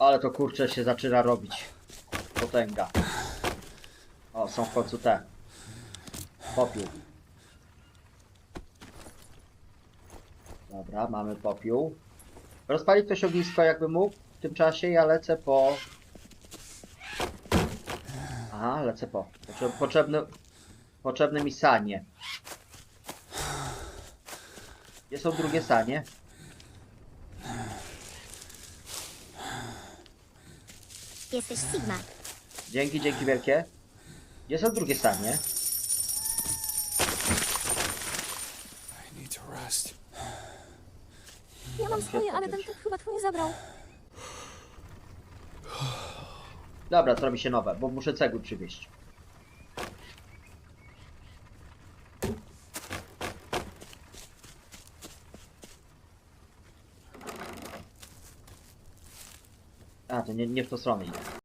Ale to kurczę się zaczyna robić. Potęga. O, są w końcu te. Popiół. Dobra, mamy popiół. Rozpalić ktoś ognisko jakby mógł. W tym czasie ja lecę po... Aha, lecę po. Potrze- Potrzebne, potrzebne mi sanie. Gdzie są drugie sanie? Jesteś Sigma. Dzięki, dzięki wielkie. Gdzie są drugie sanie? I need to rest. Ja mam swoje, ale ten typ chyba twoje zabrał. Dobra, zrobi się nowe, bo muszę cegły przywieźć. A, to nie, nie w tą stronę idę.